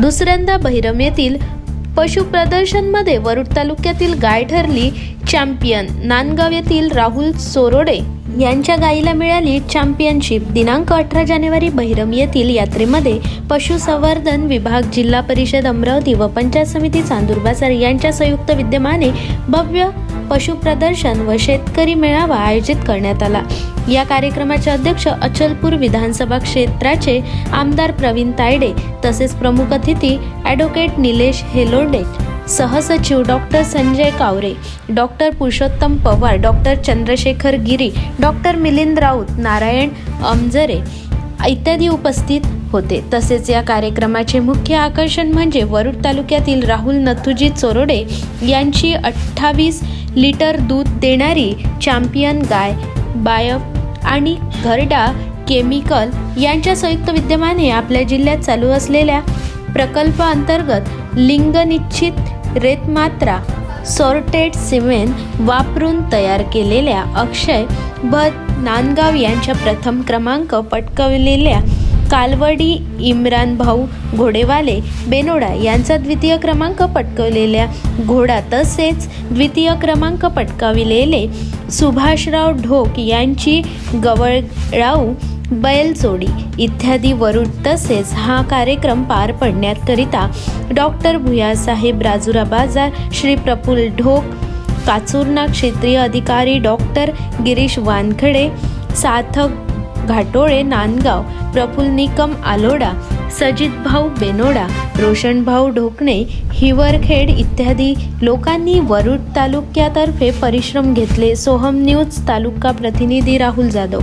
दुसऱ्यांदा बहिरम येथील पशु प्रदर्शनमध्ये वरुड तालुक्यातील गाय ठरली चॅम्पियन नांदगाव येथील राहुल सोरोडे यांच्या गायीला मिळाली चॅम्पियनशिप. दिनांक अठरा जानेवारी बहिरम येथील यात्रेमध्ये पशुसंवर्धन विभाग जिल्हा परिषद अमरावती व पंचायत समिती चांदूर बाजार यांच्या संयुक्त विद्यमाने भव्य पशु प्रदर्शन व शेतकरी मेळावा आयोजित करण्यात आला. या कार्यक्रमाचे अध्यक्ष अचलपूर विधानसभा क्षेत्राचे आमदार प्रवीण तायडे तसेच प्रमुख अतिथी ॲडव्होकेट निलेश हेलोडे सहसचिव doctor Sanjay Kaware doctor Purushottam Pawar doctor Chandrashekhar Giri doctor Milind Raut Narayan Amjare इत्यादी उपस्थित होते. तसेच या कार्यक्रमाचे मुख्य आकर्षण म्हणजे वरुड तालुक्यातील राहुल नथुजी चोरोडे यांची अठ्ठावीस लिटर दूध देणारी चॅम्पियन गाय बायफ आणि घरडा केमिकल यांच्या संयुक्त विद्यमाने आपल्या जिल्ह्यात चालू असलेल्या प्रकल्प अंतर्गत लिंगनिश्चित रेतमात्रा सॉर्टेड सिमेंट वापरून तयार केलेल्या अक्षय भट नांदगाव यांच्या प्रथम क्रमांक पटकवलेल्या कालवडी इम्रान भाऊ घोडेवाले बेनोडा यांचा द्वितीय क्रमांक पटकवलेल्या घोडा तसेच द्वितीय क्रमांक पटकाविलेले सुभाषराव ढोक यांची गवळराऊ बैलचोडी इत्यादी वरुड तसेच हा कार्यक्रम पार पडण्याकरिता डॉक्टर भुयासाहेब राजुरा बाजार श्री प्रफुल ढोक काचूरना क्षेत्रीय अधिकारी डॉक्टर गिरीश वानखडे सार्थक घाटोळे नांदगाव प्रफुल्ल निकम आलोडा सजित भाऊ बेनोडा रोशन भाऊ ढोकणे हिवरखेड इत्यादी लोकांनी वरुड तालुक्यातर्फे परिश्रम घेतले. सोहम न्यूज तालुका प्रतिनिधी राहुल जाधव.